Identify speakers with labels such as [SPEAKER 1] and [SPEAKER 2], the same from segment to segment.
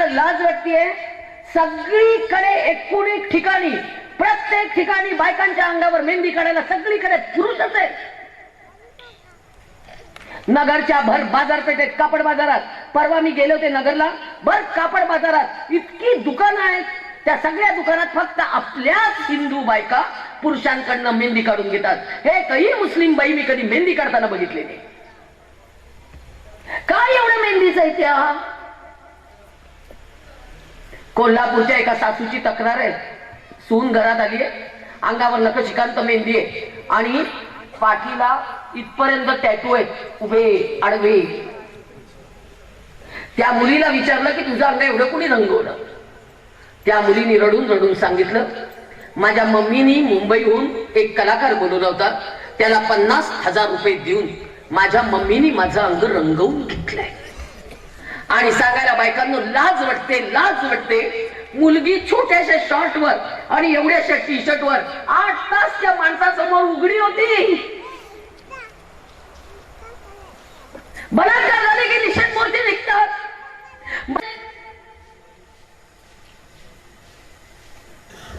[SPEAKER 1] सांगायला लाज वाटतेय. सगळीकडे एकूणी ठिकाणी प्रत्येक ठिकाणी बायकांच्या अंगावर मेहंदी काढायला सगळीकडे पुरुषच आहे नगरच्या भर बाजारपेठेत कापड बाजारात. परवा मी गेले होते नगरला. भर कापड बाजारात इतकी दुकानं आहेत. त्या सगळ्या दुकानात फक्त आपल्याच हिंदू बायका पुरुषांकडनं मेहंदी काढून घेतात. हे काही मुस्लिम बाई मी कधी मेहंदी काढताना बघितले नाही. काय एवढं मेहंदीचं आहे त्या कोल्हापूरच्या एका सासूची तक्रार आहे. सून घरात आली आहे. अंगावर नक शिकांत मेहंदी आहे. आणि पाठीला इथपर्यंत टॅटू आहेत. उभे आडवे. त्या मुलीला विचारलं की तुझं अंग एवढं कुणी रंगवलं? त्या मुलीने रडून रडून सांगितलं माझ्या मम्मीनी मुंबईहून एक कलाकार बोलवला होता. त्याला पन्नास हजार रुपये देऊन माझ्या मम्मीनी माझं अंग रंगवून घेतलंय. आणि सांगायला बायकांना लाज वाटते लाज वाटते. मुलगी छोट्याशा शॉर्ट वर आणि एवढ्याशा टी शर्ट वर आठ तास त्या माणसासमोर उघडी होती. बलात्कार झाले की निषेध मूर्ती निघतात.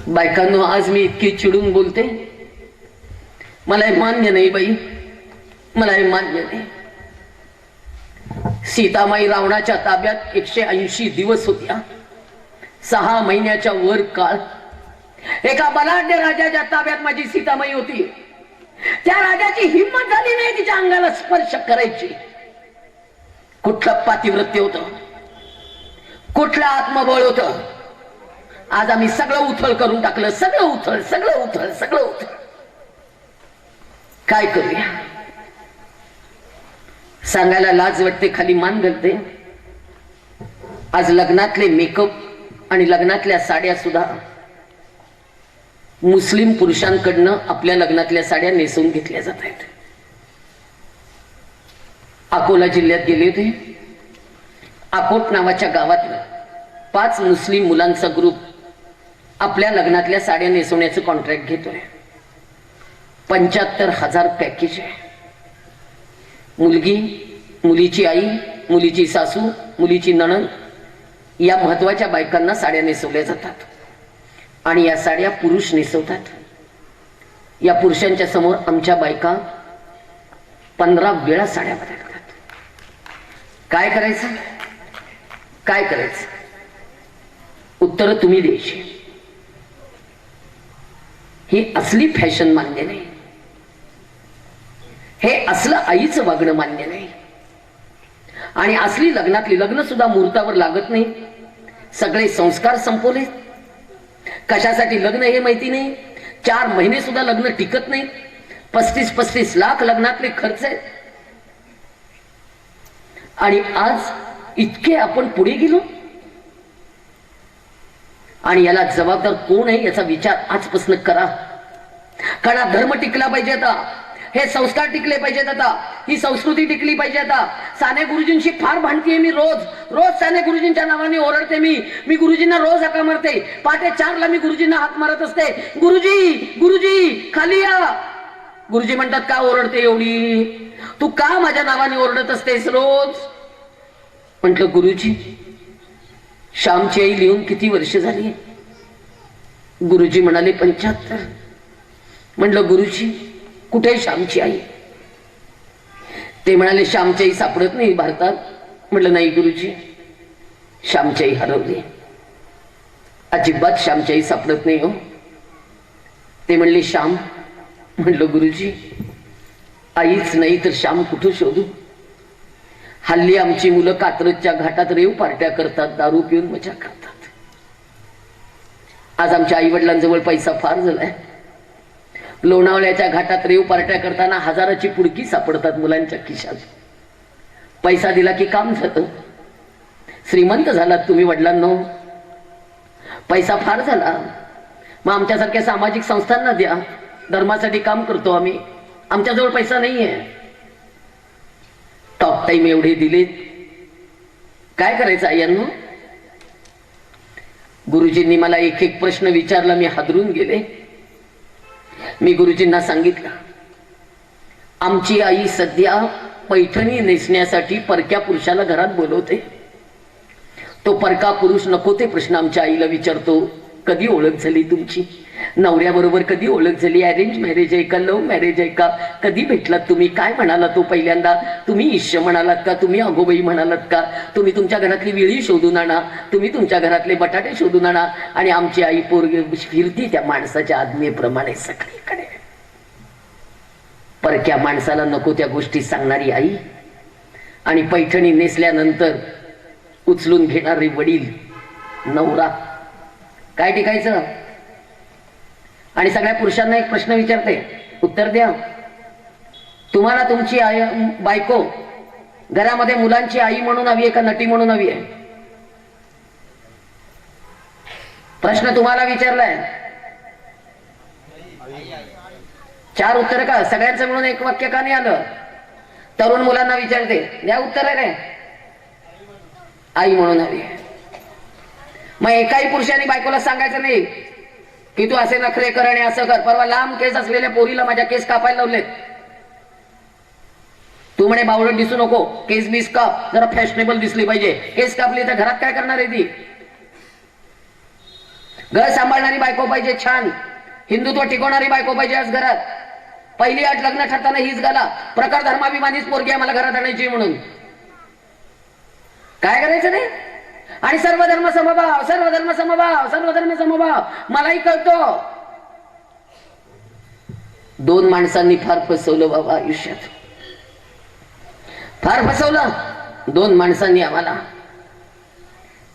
[SPEAKER 1] बायकांनो आज मी इतकी चिडून बोलते. मला हे मान्य नाही बाई. मला हे मान्य नाही. सीतामाई रावणाच्या ताब्यात एकशे ऐंशी दिवस होत्या. सहा महिन्याच्या वर काळ. एका बलाढ्य राजाच्या ताब्यात माझी सीतामाई होती. त्या राजाची हिंमत झाली नाही तिच्या अंगाला स्पर्श करायची. कुठलं पातिवृत्य होत? कुठलं आत्मबळ होत? आज आम्ही सगळं उथळ करून टाकलं सगळं उथळ सगळं उथळ सगळं उथळ. काय करूया? सांगायला लाज वाटते खाली मान घालते. आज लग्नातले मेकअप आणि लग्नातल्या साड्या सुद्धा मुस्लिम पुरुषांकडनं आपल्या लग्नातल्या साड्या नेसवून घेतल्या जात आहेत. अकोला जिल्ह्यात गेले होते. अकोट नावाच्या गावातलं पाच मुस्लिम मुलांचा ग्रुप आपल्या लग्नातल्या साड्या नेसवण्याचं कॉन्ट्रॅक्ट घेतोय. पंच्याहत्तर हजार पॅकेज आहे. मुलगी मुलीची आई मुलीची सासू मुलीची नणंद या महत्त्वाच्या बायकांना साड्या नेसवल्या जातात. आणि या साड्या पुरुष नेसवतात. या पुरुषांच्या समोर आमच्या बायका पंधरा वेळा साड्या बदलतात. काय करायचं? काय करायचं? उत्तर तुम्ही द्यायची. ही असली फॅशन मान्य नाही. असलं आईचं वागणं मान्य नाही. आणि असली लग्नातली लग्न सुद्धा मुहूर्तावर लागत नाही. सगळे संस्कार संपवले. कशासाठी लग्न हे माहिती नाही. चार महिने सुद्धा लग्न टिकत नाही. पस्तीस पस्तीस लाख लग्नातले खर्च आहेत आणि आज इतके आपण पुढे गेलो. आणि याला जबाबदार कोण आहे याचा विचार आजपासून करा. कारण धर्म टिकला पाहिजे आता. हे संस्कार टिकले पाहिजेत आता. ही संस्कृती टिकली पाहिजे आता. साने गुरुजींशी फार भांडतीये मी रोज. रोज साने गुरुजींच्या नावाने ओरडते मी. मी गुरुजींना रोज हाका मारते. पहाटे चारला मी गुरुजींना हात मारत असते. गुरुजी गुरुजी खाली या. गुरुजी म्हणतात का ओरडते एवढी? तू का माझ्या नावाने ओरडत असतेस रोज? म्हंटल गुरुजी श्यामची आई लिहून किती वर्ष झाली गुरुजी म्हणाले पंच्याहत्तर. म्हटलं गुरुजी कुठे श्यामची आई? ते म्हणाले श्यामची आई सापडत नाही भारतात. म्हटलं नाही गुरुजी श्यामची आई हरवली अजिबात श्यामची आई सापडत नाही हो. ते म्हणले श्याम म्हटलं गुरुजी आईच नाही तर श्याम कुठं शोधू? हल्ली आमची मुलं कात्रजच्या घाटात रेव पार्ट्या करतात दारू पिऊन मजा करतात. आज आमच्या आई वडिलांजवळ पैसा फार झालाय. लोणावळ्याच्या घाटात रेव पार्ट्या करताना हजाराची पुडकी सापडतात मुलांच्या खिशात. पैसा दिला की काम झालं. श्रीमंत झालात तुम्ही वडिलांनो. पैसा फार झाला. मग आमच्यासारख्या सामाजिक संस्थांना द्या. धर्मासाठी काम करतो आम्ही. आमच्याजवळ पैसा नाहीये. टॉप टाईम एवढे दिले काय करायचं आयांनो? गुरुजींनी मला एक एक प्रश्न विचारला मी हादरून गेले. मी गुरुजींना सांगितलं आमची आई सध्या पैठणी नेसण्यासाठी परक्या पुरुषाला घरात बोलवते. तो परका पुरुष नको ते प्रश्न आमच्या आईला विचारतो कधी ओळख झाली तुमची? नवऱ्याबरोबर कधी ओळख झाली? अरेंज मॅरेज आहे का? लव्ह मॅरेज आहे का? कधी भेटलात तुम्ही? काय म्हणाला तो पहिल्यांदा? तुम्ही ईश्य म्हणालात का? तुम्ही अगोबाई म्हणालात का? तुम्ही तुमच्या घरातली विळी शोधून आणा. तुम्ही तुमच्या घरातले बटाटे शोधून आणा. आणि आमची आई पोरगी फिरती त्या माणसाच्या आज्ञेप्रमाणे सकाळी. परक्या माणसाला नको त्या गोष्टी सांगणारी आई. आणि पैठणी नेसल्यानंतर उचलून घेणारे वडील नवरा. काय टिकायचं? आणि सगळ्या पुरुषांना एक प्रश्न विचारते. उत्तर द्या. तुम्हाला तुमची आई बायको घरामध्ये मुलांची आई म्हणून हवी आहे का नटी म्हणून हवी आहे? प्रश्न तुम्हाला विचारलाय. चार उत्तर का? सगळ्यांचं मिळून एक वाक्य का नाही आलं? तरुण मुलांना विचारते द्या उत्तर आहे आई म्हणून हवी मग एकाही पुरुषाने बायकोला सांगायचं नाही की तू असे नखरे कर आणि असं कर. परवा लांब केस असलेल्या पोरीला माझ्या केस कापायला लावले तू म्हणे बावळट दिसू नको केस बीस काप जरा फॅशनेबल दिसली पाहिजे. केस कापली तर घरात काय करणार आहे ती? घर सांभाळणारी बायको पाहिजे छान हिंदुत्व टिकवणारी बायको पाहिजे आज घरात. पहिली आठ लग्न ठरताना हीच गाला. प्रकार धर्माभिमानीच पोरगी आम्हाला घरात आणायची म्हणून. काय करायचं नाही आणि सर्व धर्म समभाव सर्व धर्म समभाव सर्व धर्म समभाव. मलाही कळतो. दोन माणसांनी फार फसवलं बाबा आयुष्यात. फार फसवलं. दोन माणसांनी आम्हाला.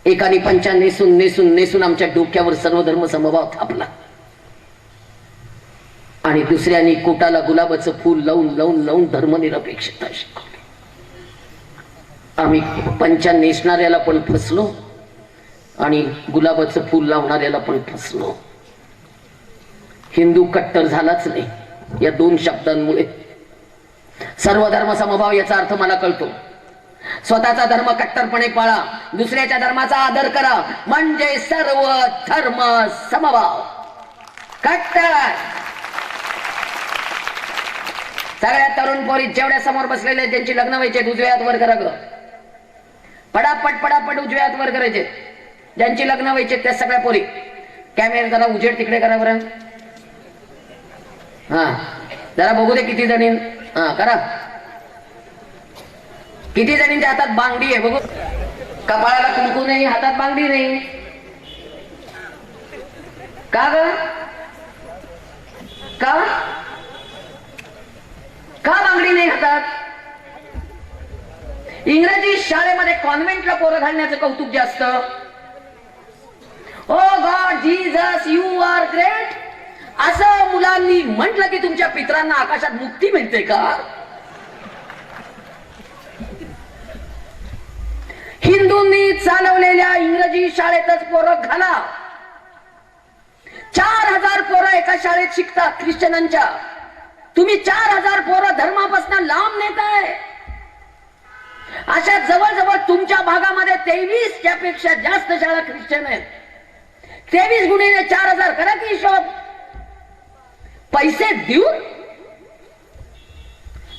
[SPEAKER 1] एकाने पंचांनी नेसून नेसून नेसून आमच्या डोक्यावर सर्व धर्म समभाव थापला. आणि दुसऱ्याने कोटाला गुलाबाचं फूल लावून लावून लावून धर्मनिरपेक्षता शिकवली. आम्ही पंचा नेसणाऱ्याला पण फसलो आणि गुलाबाचं फूल लावणाऱ्याला पण फसलो. हिंदू कट्टर झालाच नाही या दोन शब्दांमुळे. सर्व धर्म समभाव याचा अर्थ मला कळतो. स्वतःचा धर्म कट्टरपणे पाळा दुसऱ्याच्या धर्माचा आदर करा. म्हणजे सर्व धर्म समभाव. कट्टर! सगळ्या तरुण पोरी जेवढ्या समोर बसलेले आहेत, त्यांची लग्न व्हायचे उजव्या हात वर करा ग पडापट पडापट उजव्या हात वर करायचे ज्यांची लग्न व्हायचे त्या सगळ्या पोरी. कॅमेरा जरा उजेड तिकडे करा बरं. हा. जरा बघू दे किती जणी हा करा. किती जणींच्या हातात बांगडी आहे बघू. कपाळाला कुंकू नाही हातात बांगडी नाही. का ग? का? का बांगडी नाही घातात इंग्रजी शाळेमध्ये कॉन्व्हेंटला पोरं घालण्याचं कौतुक जास्त. ओ God Jesus you are great. असं मुलांनी म्हटलं की तुमच्या पित्रांना आकाशात मुक्ती मिळते का? हिंदूंनी चालवलेल्या इंग्रजी शाळेतच पोरं घाला. चार हजार पोरं एका शाळेत शिकतात ख्रिश्चनांच्या. तुम्ही चार हजार पोरं धर्मापासून लांब नेताय. अशा जवळजवळ तुमच्या भागामध्ये तेवीस त्यापेक्षा जास्त शाळा ख्रिश्चन आहेत. तेवीस गुणीने चार हजार करा की हिशोब? पैसे देऊन?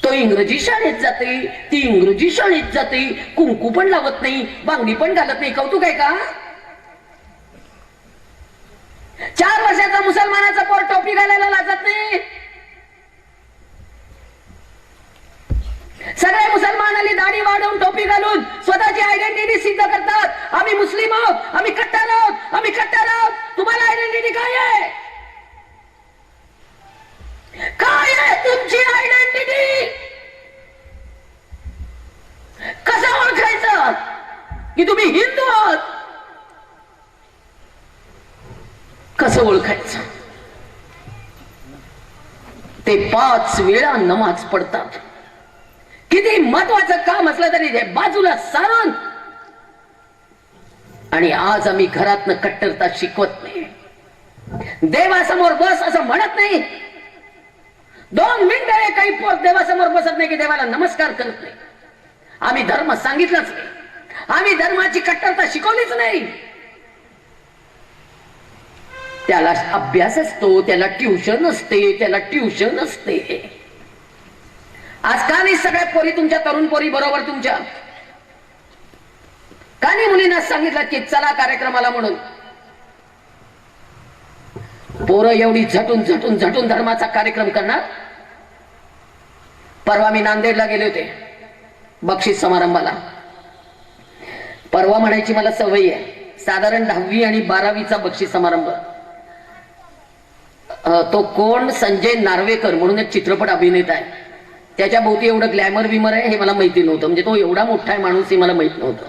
[SPEAKER 1] तो इंग्रजी शाळेत जाते ती इंग्रजी शाळेत जाते कुंकू पण लावत नाही बांगडी पण घालत नाही. कौतुक आहे का? चार वर्षाचा मुसलमानाचा पोर टोपी घालायला लाजत नाही. सगळे मुसलमानांनी दाढी वाढवून टोपी घालून स्वतःची आयडेंटिटी सिद्ध करतात. आम्ही मुस्लिम आहोत आम्ही कट्टर आहोत आम्ही कट्टर आहोत. तुम्हाला आयडेंटिटी काय आहे? काय आहे तुमची आयडेंटिटी कसं ओळखायचं? की तुम्ही हिंदू आहात? कसं ओळखायचं? ते पाच वेळा नमाज पडतात. किती महत्वाचं काम असलं तरी ते बाजूला सारून. आणि आज आम्ही घरातनं कट्टरता शिकवत नाही. देवासमोर बस असं म्हणत नाही. दोन मिनिटं काही पोर देवासमोर बसत नाही की देवाला नमस्कार करत नाही. आम्ही धर्म सांगितलंच नाही. आम्ही धर्माची कट्टरता शिकवलीच नाही. त्याला अभ्यास असतो त्याला ट्युशन असते त्याला ट्युशन असते. आज का नाही सगळ्या पोरी तुमच्या तरुण पोरी बरोबर तुमच्या? का नाही मुलींना सांगितलं की चला कार्यक्रमाला म्हणून? पोरं एवढी झटून झटून झटून धर्माचा कार्यक्रम करणार? परवा मी नांदेडला गेले होते बक्षीस समारंभाला. परवा म्हणायची मला सवय आहे साधारण दहावी आणि बारावीचा बक्षीस समारंभ. तो कोण? संजय नार्वेकर म्हणून एक चित्रपट अभिनेता आहे. त्याच्या भोवती एवढं ग्लॅमर विमर आहे हे मला माहिती नव्हतं. म्हणजे तो एवढा मोठा आहे माणूस हे मला माहीत नव्हतं.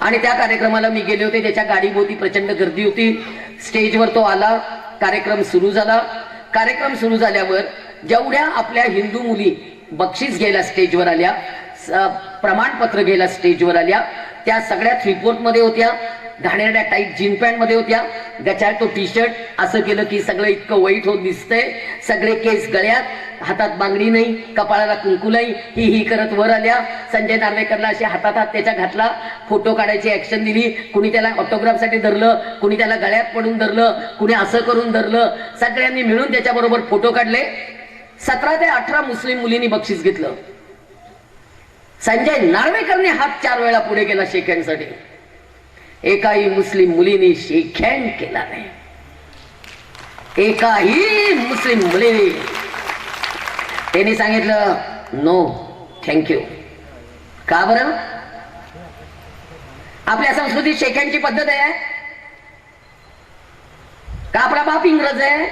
[SPEAKER 1] आणि त्या कार्यक्रमाला मी गेले होते त्याच्या गाडीभोवती प्रचंड गर्दी होती. स्टेजवर तो आला कार्यक्रम सुरू झाला. कार्यक्रम सुरू झाल्यावर जेवढ्या आपल्या हिंदू मुली बक्षीस घ्यायला स्टेजवर आल्या स- प्रमाणपत्र घ्यायला स्टेजवर आल्या त्या सगळ्या थ्रीपोर्टमध्ये होत्या. घाणेरड्या टाईप जीन पॅन्टमध्ये होत्या. गचाळ तो टी शर्ट असं केलं की सगळं इतकं वाईट होत दिसतंय. सगळे केस गळ्यात हातात बांगडी नाही कपाळाला कुंकू नाही ही ही करत वर आल्या. संजय नार्वेकरला असे हातात हात त्याच्या घातला. फोटो काढायची ऍक्शन दिली. कुणी त्याला ऑटोग्राफसाठी धरलं कुणी त्याला गळ्यात पडून धरलं कुणी असं करून धरलं. सगळ्यांनी मिळून त्याच्याबरोबर फोटो काढले. सतरा ते अठरा मुस्लिम मुलींनी बक्षीस घेतलं. संजय नार्वेकरने हात चार वेळा पुढे केला शेक एकाही मुस्लिम मुलीने शेक हँड केला नाही. एकाही मुस्लिम मुलीने त्यांनी सांगितलं नो थँक्यू का बरं? आपल्या संस्कृतीत शेख्यांची पद्धत आहे? का आपला बाप इंग्रज आहे?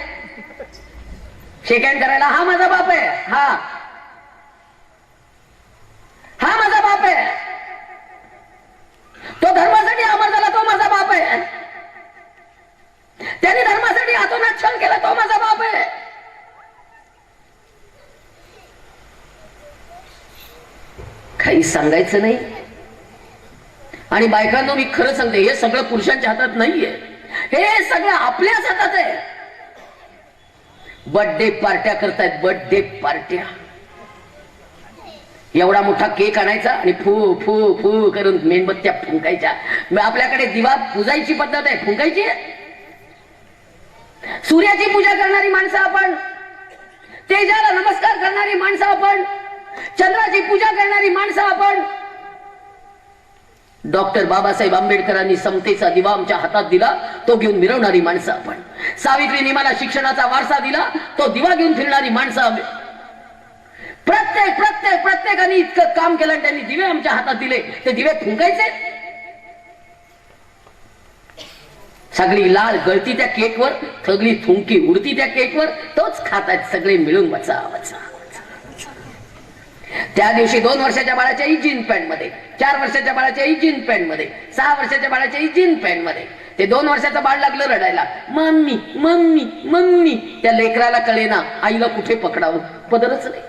[SPEAKER 1] शेख्यान करायला हा माझा बाप आहे. हा. हा माझा बाप आहे. तो धर्म अमर झाला तो माझा बाप आहे. त्याने धर्मासाठी आतोनात क्षण केला तो माझा बाप आहे. काही सांगायचं नाही. आणि बायकांना मी खरं सांगते हे सगळं पुरुषांच्या हातात नाहीये. हे सगळं आपल्याच हातात आहे. बर्थडे पार्ट्या करतायत बर्थडे पार्ट्या एवढा मोठा केक आणायचा आणि फू फू फू करून मेणबत्त्या फुंकायच्या. मग आपल्याकडे दिवा पुजायची पद्धत आहे फुंकायची आहे? सूर्याची पूजा करणारी माणसं आपण तेजाला नमस्कार करणारी माणसं आपण चंद्राची पूजा करणारी माणसं आपण. डॉक्टर बाबासाहेब आंबेडकरांनी समतेचा दिवा आमच्या हातात दिला तो घेऊन मिरवणारी माणसं आपण. सावित्रीने मला शिक्षणाचा वारसा दिला तो दिवा घेऊन फिरणारी माणसं प्रत्येक प्रत्येक प्रत्येकाने इतकं काम केलं आणि त्यांनी दिवे आमच्या हातात दिले. ते दिवे फुंकायचे. सगळी लाल गळती त्या केकवर सगळी थुंकी उडती त्या केकवर तोच खातात सगळे मिळून बचा बचा त्या दिवशी दोन वर्षाच्या बाळाच्याही जीन पॅन्टमध्ये चार वर्षाच्या बाळाच्याही जीन पॅन्टमध्ये सहा वर्षाच्या बाळाच्याही जीन पॅन्टमध्ये. ते दोन वर्षाचं बाळ लागलं रडायला. Mummy mummy mummy. त्या लेकराला कळेना आईला कुठे पकडावं? पदरच नाही.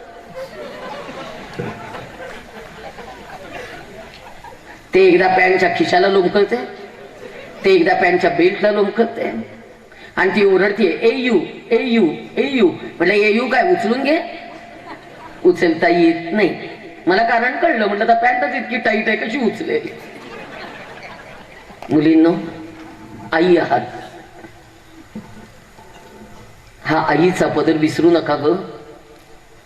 [SPEAKER 1] ते एकदा पॅन्टच्या खिशाला लोंबकळते ते एकदा पॅन्टच्या बेल्टला लोंबकळते. आणि ती ओरडते hey you hey you hey you. म्हटलं ए यू काय उचलून घे. उचलता येत नाही. मला कारण कळलं म्हटलं तर पॅन्टच इतकी टाईट आहे कशी उचलेल? मुलींनो आई आहात. हा आईचा पदर विसरू नका ग.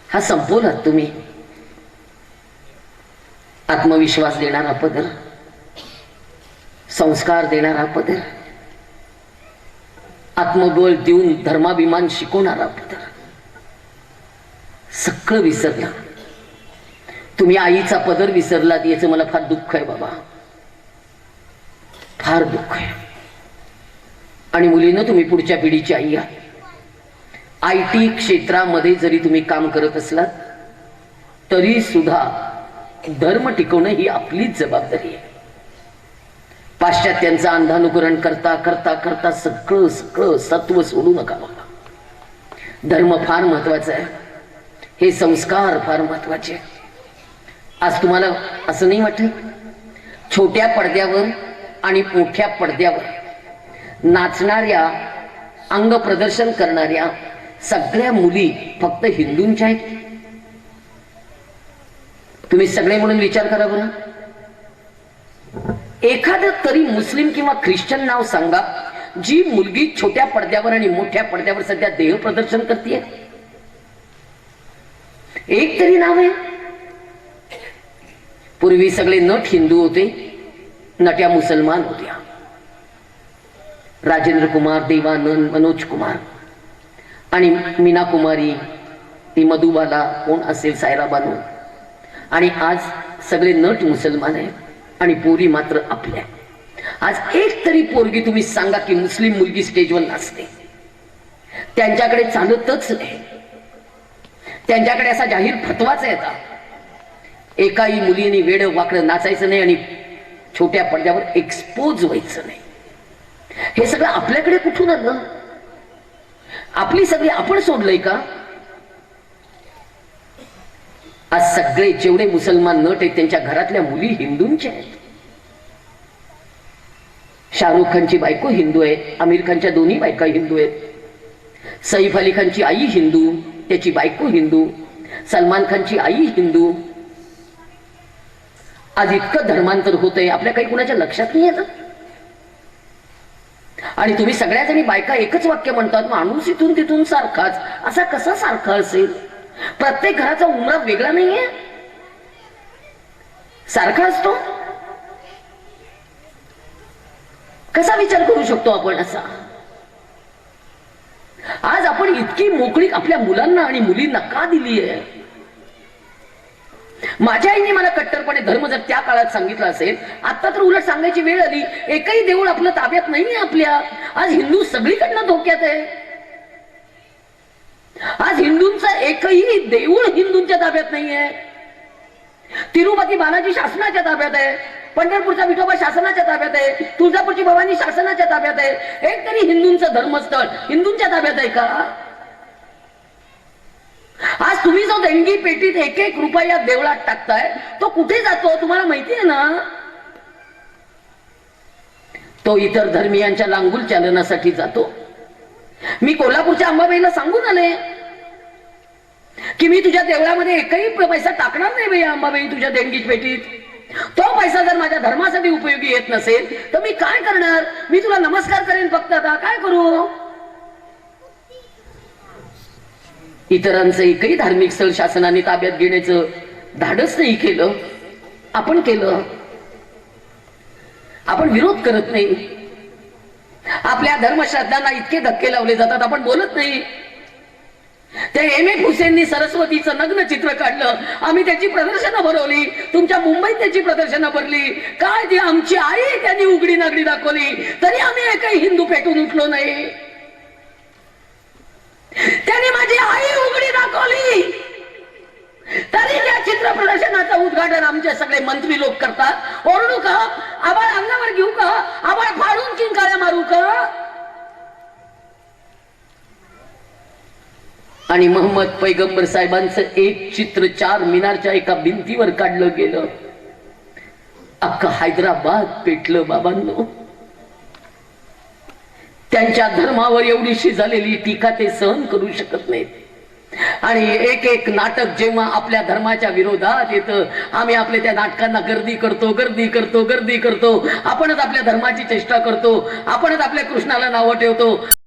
[SPEAKER 1] हा संपवलात तुम्ही. आत्मविश्वास देणारा पदर संस्कार देणारा पदर आत्मबळ देऊन धर्माभिमान शिकवणारा पदर. सगळं विसरला. तुम्ही आईचा पदर विसरलात याचं मला फार दुःख आहे बाबा. फार दुःख आहे. आणि मुलीनं तुम्ही पुढच्या पिढीची आई आहात. आय टी क्षेत्रामध्ये जरी तुम्ही काम करत असलात तरी सुद्धा धर्म टिकवणं ही आपलीच जबाबदारी आहे. पाश्चात्यांचं अंधानुकरण करता करता करता सगळं सगळं सत्व सोडू नका बघा धर्म फार महत्त्वाचा आहे. हे संस्कार फार महत्त्वाचे आज तुम्हाला असं नाही वाटत छोट्या पडद्यावर आणि मोठ्या पडद्यावर नाचणाऱ्या अंग प्रदर्शन करणाऱ्या सगळ्या मुली फक्त हिंदूंच्या आहेत. तुम्ही सगळे म्हणून विचार करा बरं एखादं तरी मुस्लिम किंवा ख्रिश्चन नाव सांगा जी मुलगी छोट्या पडद्यावर आणि मोठ्या पडद्यावर सध्या देह प्रदर्शन करते एक तरी नाव आहे. पूर्वी सगळे नट हिंदू होते नट्या मुसलमान होत्या. राजेंद्र कुमार देवानंद मनोज कुमार. आणि मीना कुमारी ती मधुबाला कोण असेल सायरा बानू आणि आज सगळे नट मुसलमान आहेत आणि पोरी मात्र आपल्या. आज एक तरी पोरगी तुम्ही सांगा की मुस्लिम मुलगी स्टेजवर नाचते. त्यांच्याकडे चालतच नाही. त्यांच्याकडे असा जाहीर फतवाच आहे आता. एकाही मुलीने वेड वाकडं नाचायचं नाही आणि छोट्या पडद्यावर एक्सपोज व्हायचं नाही. हे सगळं आपल्याकडे कुठून आलं आपली सगळी आपण सोडलंय का? आज सगळे जेवढे मुसलमान नट आहेत त्यांच्या घरातल्या मुली हिंदूंच्या आहेत. शाहरुख खानची बायको हिंदू आहे आमिर खानच्या दोन्ही बायका हिंदू आहेत. सईफ अली खानची आई हिंदू त्याची बायको हिंदू सलमान खानची आई हिंदू. आज इतकं धर्मांतर होत आहे आपल्या काही कुणाच्या लक्षात नाही येत आणि तुम्ही सगळ्या जणी बायका एकच वाक्य म्हणतात माणूस इथून तिथून सारखाच. असा कसा सारखा असेल? प्रत्येक घराचा उमरा वेगळा नाहीये? सारखा असतो? कसा विचार करू शकतो आपण असा? आज आपण इतकी मोकळी आपल्या मुलांना आणि मुलींना का दिली आहे माझ्या आईने मला कट्टरपणे धर्म जर त्या काळात सांगितलं असेल आता तर उलट सांगायची वेळ आली. एकही देऊळ आपलं ताब्यात नाहीये आपल्या. आज हिंदू सगळीकडनं धोक्यात आहे. आज हिंदूंचं एकही देऊळ हिंदूंच्या ताब्यात नाहीये. तिरुपती बालाजी शासनाच्या ताब्यात आहे. पंढरपूरचा विठोबा शासनाच्या ताब्यात आहे. तुळजापूरची भवानी शासनाच्या ताब्यात आहे. एक तरी हिंदूंचं धर्मस्थळ हिंदूंच्या ताब्यात आहे का? आज तुम्ही जो देणगी पेटीत एक एक रुपया देवळात टाकताय तो कुठे जातो तुम्हाला माहिती आहे ना? तो इतर धर्मियांच्या लांगुल चालनासाठी जातो. मी कोल्हापूरच्या अंबाबाईला सांगून आले. की मी तुझ्या देवळामध्ये एकही पैसा टाकणार नाही बाई अंबाबाई तुझ्या देणगीच पेटीत तो पैसा जर माझ्या धर्मासाठी उपयोगी येत नसेल तर मी काय करणार? मी तुला नमस्कार करेन फक्त आता. काय करू? इतरांचं एकही धार्मिक स्थळ शासनाने ताब्यात घेण्याचं धाडस नाही केलं. आपण केलं. आपण विरोध करत नाही. आपल्या धर्मश्रद्धांना इतके धक्के लावले जातात आपण बोलत नाही. त्या एम एफ हुसेननी सरस्वतीचं नग्न चित्र काढलं. आम्ही त्याची प्रदर्शनं भरवली. तुमच्या मुंबईत त्याची प्रदर्शनं भरली. काय ती आमची आई त्यांनी उघडी नागडी दाखवली? तरी आम्ही एकही हिंदू पेटून उठलो नाही. त्याने माझी आई उघडी दाखवली. तरी त्या चित्र प्रदर्शनाचं उद्घाटन आमचे सगळे मंत्री लोक करतात. ओरडू का? आबाळ अंगावर घेऊ का? आबाळ फाडून किंकाळ्या मारू का? आणि महम्मद पैगंबर साहेबांचं एक चित्र चार मिनारच्या एका भिंतीवर काढलं गेलं. अख्खं हैदराबाद पेटलं बाबांनो. त्यांच्या धर्मावर एवढीशी झालेली टीका ते सहन करू शकत नाहीत. आणि एक एक नाटक जेव्हा आपल्या धर्माच्या विरोधात येतं आम्ही आपल्या त्या नाटकांना गर्दी करतो गर्दी करतो गर्दी करतो. आपणच आपल्या धर्माची चेष्टा करतो आपणच आपल्या कृष्णाला नावं ठेवतो.